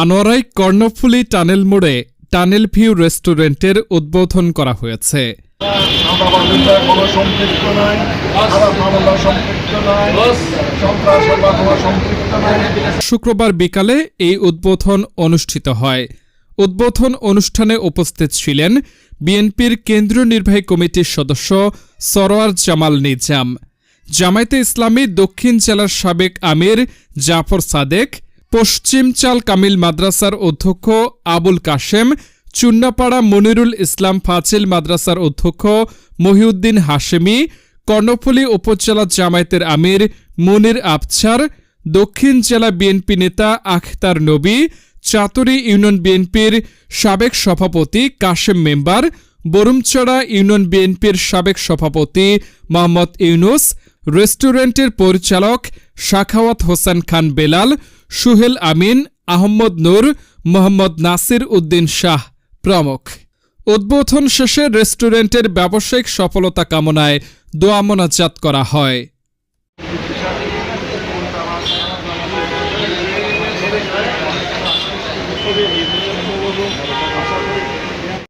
আনোয়ারাই Karnaphuli tunnel মোড়ে tunnel view রেস্টুরেন্টের উদ্বোধন করা হয়েছে। শুক্রবার বিকালে এই উদ্বোধন অনুষ্ঠিত হয়। উদ্বোধন অনুষ্ঠানে উপস্থিত ছিলেন বিএনপির কেন্দ্রীয় নির্বাহী কমিটির সদস্য সরোয়ার জামাল নিজাম জামায়াতে ইসলামী দক্ষিণ জেলার সাবেক আমির জাফর সাদেক পশ্চিম চাল কামিল মাদ্রাসার অধ্যক্ষ আবুল কাশেম, চুন্নাপাড়া মনিরুল ইসলাম ফাজিল মাদ্রাসার অধ্যক্ষ মহিউদ্দিন হাশেমি, কর্ণফুলী উপজেলা জামায়াতের আমির মুনির আফছার দক্ষিণ জেলা বিএনপি নেতা আখতার নবী, চাতুরি ইউনিয়ন বিএনপির সাবেক সভাপতি কাশেম মেম্বার, বরুমচড়া ইউনিয়ন বিএনপির সাবেক সভাপতি মোহাম্মদ ইউনুস রেস্টুরেন্টের পরিচালক শাখাওয়াত হোসেন খান বেলাল, সুহেল আমিন, আহম্মদ নূর, মোহাম্মদ নাসির উদ্দিন শাহ প্রমুখ। উদ্বোধন শেষে রেস্টুরেন্টের ব্যবসায়িক সফলতা কামনায় দোয়া মোনাজাত করা হয়।